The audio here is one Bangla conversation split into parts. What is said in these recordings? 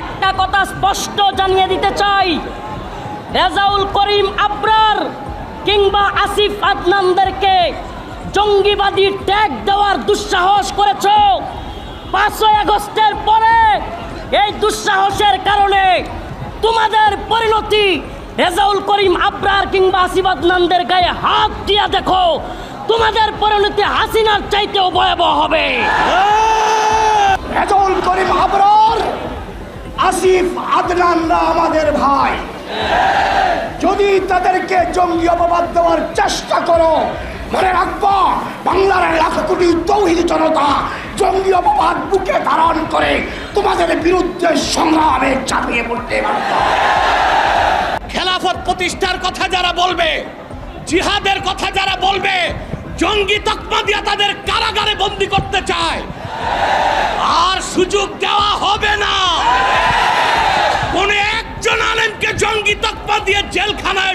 একটা কথা স্পষ্ট জানিয়ে দিতে চাই। রেজাউল করিম আবরার কিংবা আসিফ আদনানদেরকে জঙ্গিবাদী ট্যাগ দেওয়ার দুঃসাহস করেছ। পাঁচই আগস্টের পরে এই দুঃসাহসের কারণে তোমাদের পরিণতি রেজাউল করিম আবরার কিংবা আসিফ আদনানদের গায়ে হাত দিয়া দেখো। তোমাদের পরিণতি হাসিনার চাইতেও ভয়াবহ হবে। রেজল করিম আবরার আদনানরা আমাদের ভাই। যদি তাদেরকে জঙ্গি অপবাদ দেওয়ার চেষ্টা করো, মনে রাখব, বাংলার লাখ কোটি তৌহিদ জনতা জঙ্গি অপবাদ বুকে ধারণ করে তোমাদের বিরুদ্ধে সংগ্রামে চাপিয়ে পড়তে খেলাফত প্রতিষ্ঠার কথা যারা বলবে, জিহাদের কথা যারা বলবে, জঙ্গি তকমা দিয়া তাদের কারাগারে বন্দি করতে চায়।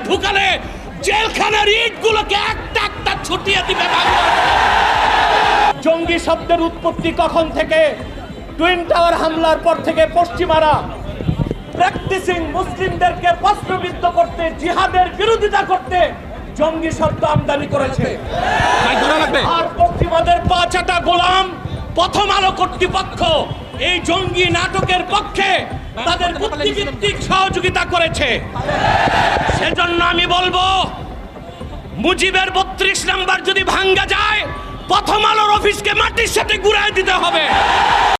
জেলখানায় ঢুকালে জেলখানার ইটগুলোকে একটা একটা ছুটিয়ে দিবে জঙ্গি শব্দের উৎপত্তি কখন থেকে? টুইন টাওয়ার হামলার পর থেকে পশ্চিমারা প্র্যাকটিসিং মুসলিমদেরকে প্রশ্নবিদ্ধ করতে জিহাদের বিরোধিতা করতে জঙ্গি শব্দ আমদানি করেছে। আর পশ্চিমাদের পাঁচাটা গোলাম প্রথম আলো কর্তৃপক্ষ এই জঙ্গি নাটকের পক্ষে তাদের বুদ্ধিভিত্তিক সহযোগিতা করেছে। সেজন্য আমি বলব, মুজিবের বত্রিশ নাম্বার যদি ভাঙ্গা যায়, প্রথম আলোর অফিসকে মাটির সাথে ঘুরাই দিতে হবে।